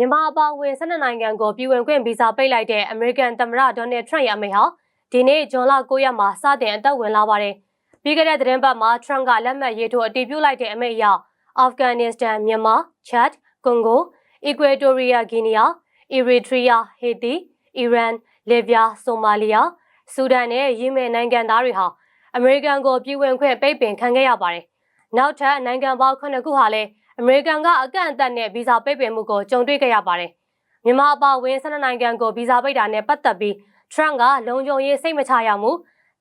မြန်မာအပါအဝင်12နိုင်ငံကိုပြည်ဝင်ခွင့်ဗီဇာပိတ်လိုက်တဲ့အမေရိကန်သမ္မတဒေါ်နယ်ထရန့်ရဲ့အမိန့်ဟာဒီနေ့ဇွန်လ9ရက်မှာစတင်အသက်ဝင်လာပါတယ်။ပြီးခဲ့တဲ့သတင်းပတ်မှာထရန့်ကလက်မှတ်ရေးထိုးအတည်ပြုလိုက်တဲ့အမိန့်အရအာဖဂန်နစ္စတန်၊မြန်မာ၊ချတ်၊ကွန်ဂို၊အီကွေတိုရီးယားဂီနီယာ၊အီရီထရီးယား၊ဟေတီ၊အီရန်၊လစ်ဗျာ၊ဆိုမာလီယာ၊ဆူဒန်နဲ့ယီမင်နိုင်ငံသားတွေဟာအမေရိကန်ကိုပြည်ဝင်ခွင့်ပိတ်ပင်ခံခဲ့ရပါတယ်။နောက်ထပ်နိုင်ငံပေါင်း9ခုဟာလည်း အမေရိကန်ကအကန့်အသတ်နဲ့ဗီဇာပိတ်ပင်မှုကိုကြုံတွေ့ခဲ့ရပါတယ်။မြန်မာအပါအဝင်12နိုင်ငံကိုဗီဇာပိတ်တာနဲ့ပတ်သက်ပြီးထရန့်ကလုံခြုံရေးစိတ်မချရမှု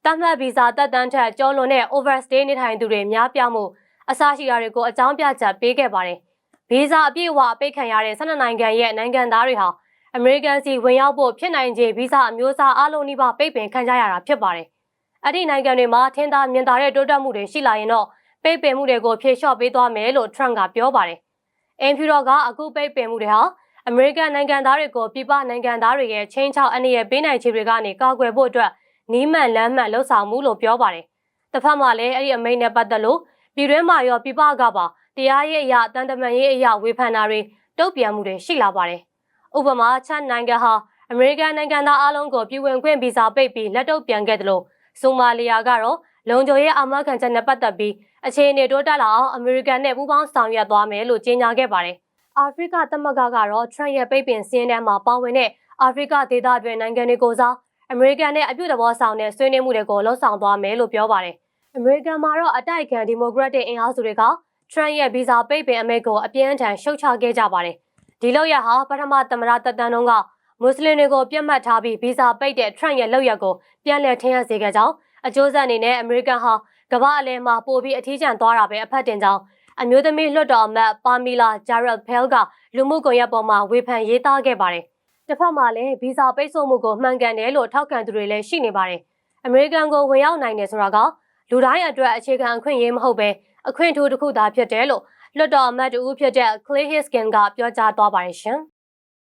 တတ်မှတ်ဗီဇာတက်တန်းထက်ကျော်လွန်တဲ့ overstay နေထိုင်သူတွေများပြားမှုအစရှိတာတွေကိုအကြောင်းပြချက်ပေးခဲ့ပါတယ်။ဗီဇာအပြည့်အဝအပိတ်ခံရတဲ့12နိုင်ငံရဲ့နိုင်ငံသားတွေဟာအမေရိကန်စီဝင်ရောက်ဖို့ဖြစ်နိုင်ခြေဗီဇာအမျိုးအစားအလုံးနှိပါပိတ်ပင်ခံကြရတာဖြစ်ပါတယ်။အဲ့ဒီနိုင်ငံတွေမှာထင်သာမြင်သာတဲ့တိုးတက်မှုတွေရှိလာရင်တော့ ပိတ်ပင်မှုတွေကိုဖြေလျှော့ပေးသွားမယ်လို့ထရန့်ကပြောပါတယ်။အင်ဖြူတော်ကအခုပိတ်ပင်မှုတွေဟာအမေရိကန်နိုင်ငံသားတွေကိုပြည်ပနိုင်ငံသားတွေရဲ့ချင်းချောက်အနေနဲ့ပေးနိုင်ခြေတွေကနေကာကွယ်ဖို့အတွက်နီးမှန်လမ်းမှန်လှုပ်ဆောင်မှုလို့ပြောပါတယ်။တစ်ဖက်မှာလည်းအဲ့ဒီအမိန့်နဲ့ပတ်သက်လို့ပြည်တွင်းမှာရောပြည်ပကပါတရားရေးအရာတန်တမန်ရေးအရာဝေဖန်တာတွေတုံ့ပြန်မှုတွေရှိလာပါတယ်။ဥပမာချတ်နိုင်ငံဟာအမေရိကန်နိုင်ငံသားအလုံးကိုပြည်ဝင်ခွင့်ဗီဇာပိတ်ပြီးလက်တုပ်ပြန်ခဲ့တယ်လို့ဆိုမာလီယာကတော့ လုံခြုံရေးအာမခံချက်နဲ့ပတ်သက်ပြီးအခြေအနေတိုးတက်လာအောင်အမေရိကန်နဲ့ပူးပေါင်းဆောင်ရွက်သွားမယ်လို့ကြေညာခဲ့ပါတယ်။အာဖရိကသမဂ္ဂကတော့ထရန့်ရဲ့ပိတ်ပင်စင်းထဲမှာပါဝင်တဲ့အာဖရိကဒေသတွင်နိုင်ငံတွေကိုစားအမေရိကန်နဲ့အပြုသဘောဆောင်တဲ့ဆွေးနွေးမှုတွေကိုလှုံ့ဆော်သွားမယ်လို့ပြောပါတယ်။အမေရိကန်မှာတော့အတိုက်အခံဒီမိုကရက်တစ်အင်အားစုတွေကထရန့်ရဲ့ဗီဇာပိတ်ပင်အမိန့်ကိုအပြင်းအထန်ရှုတ်ချခဲ့ကြပါတယ်။ဒီလောက်ရဟာပထမသမ္မတတပ်တန်းတုန်းကမွတ်စလင်တွေကိုပြတ်မှတ်ထားပြီးဗီဇာပိတ်တဲ့ထရန့်ရဲ့လောက်ရက်ကိုပြန်လည်ထင်ရစေခဲ့ကြောင်း အကျိုးဆက်အနေနဲ့အမေရိကန်ဟာကမ္ဘာအလယ်မှာပိုပြီးအထီးကျန်သွားတာပဲအဖက်တင်ကြောင်းအမျိုးသမီးလွှတ်တော်အမတ်ပါမီလာဂျာရက်ဖဲလ်ကလူမှုကွန်ရက်ပေါ်မှာဝေဖန်ရေးသားခဲ့ပါတယ်။တစ်ဖက်မှာလည်းဗီဇာပိတ်ဆို့မှုကိုမှန်ကန်တယ်လို့ထောက်ခံသူတွေလည်းရှိနေပါတယ်။အမေရိကန်ကိုဝင်ရောက်နိုင်တယ်ဆိုတာကလူတိုင်းအတွက်အခြေခံအခွင့်အရေးမဟုတ်ပဲအခွင့်အထူးတစ်ခုသာဖြစ်တယ်လို့လွှတ်တော်အမတ်တူဖြစ်တဲ့ Clay Hiskin ကပြောကြားသွားပါတယ်ရှင်။